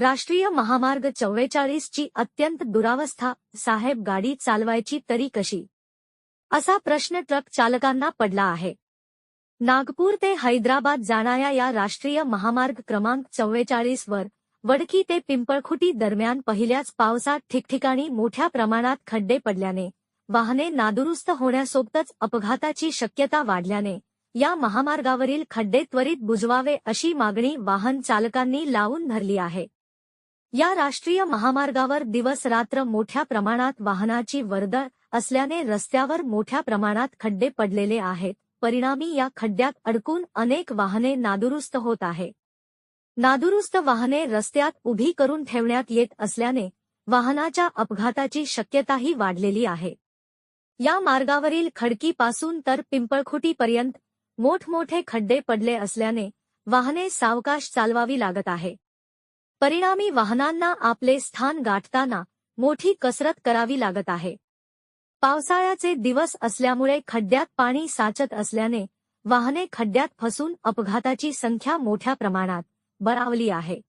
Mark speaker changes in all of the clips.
Speaker 1: राष्ट्रीय महामार्ग चव्वेचाळीसची अत्यंत दुरावस्था साहेब गाडी चालवायची तरी कशी? असा प्रश्न ट्रक चालकांना पडला आहे. नागपूर ते हैदराबाद जाणाऱ्या या राष्ट्रीय महामार्ग क्रमांक चव्वेचाळीस वर वडकी ते पिंपळखुटी दरम्यान पहिल्याच पावसात ठिकठिकाणी मोठ्या प्रमाणात खड्डे पडल्याने वाहने नादुरुस्त होण्यासोबतच अपघाताची शक्यता वाढल्याने या महामार्गावरील खड्डे त्वरित बुजवावे अशी मागणी वाहन चालकांनी लावून धरली आहे. या राष्ट्रीय महामार्गावर दिवस रात्र मोठ्या प्रमाणात वाहनाची वर्दळ असल्याने रस्त्यावर मोठ्या प्रमाणात खड्डे पडलेले आहेत. परिणामी या खड्ड्यात अडकून अनेक वाहने नादुरुस्त होत आहे. नादुरुस्त वाहने रस्त्यात उभी करून ठेवण्यात येत असल्याने वाहनाच्या अपघाताची शक्यताही वाढलेली आहे. या मार्गावरील खडकीपासून तर पिंपळखुटीपर्यंत मोठमोठे खड्डे पडले असल्याने वाहने सावकाश चालवावी लागत आहे. परिणामी वाहनांना आपले स्थान गाठताना मोठी कसरत करावी लागत आहे. पावसाळ्याचे दिवस असल्यामुळे खड्ड्यात पाणी साचत असल्याने वाहने खड्ड्यात फसून अपघाताची संख्या मोठ्या प्रमाणात बरावली आहे.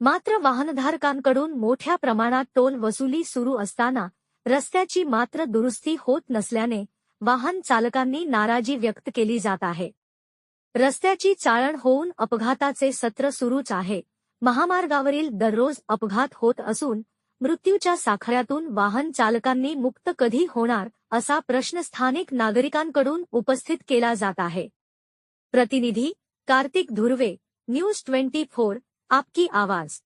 Speaker 1: मात्र वाहनधारकांकडून मोठ्या प्रमाणात टोल वसुली सुरू असताना रस्त्याची मात्र दुरुस्ती होत नसल्याने वाहन चालकांनी नाराजी व्यक्त केली जात आहे. रस्त्याची चाळण होऊन अपघाताचे सत्र सुरूच आहे. महामार्गावरील दररोज अपघात होत असून मृत्यूच्या साखळ्यातून वाहन चालकांनी मुक्त कधी होणार असा प्रश्न स्थानिक नागरिकांकडून उपस्थित केला जात आहे. प्रतिनिधी Kartik Dhurve news twenty four आपकी आवाज.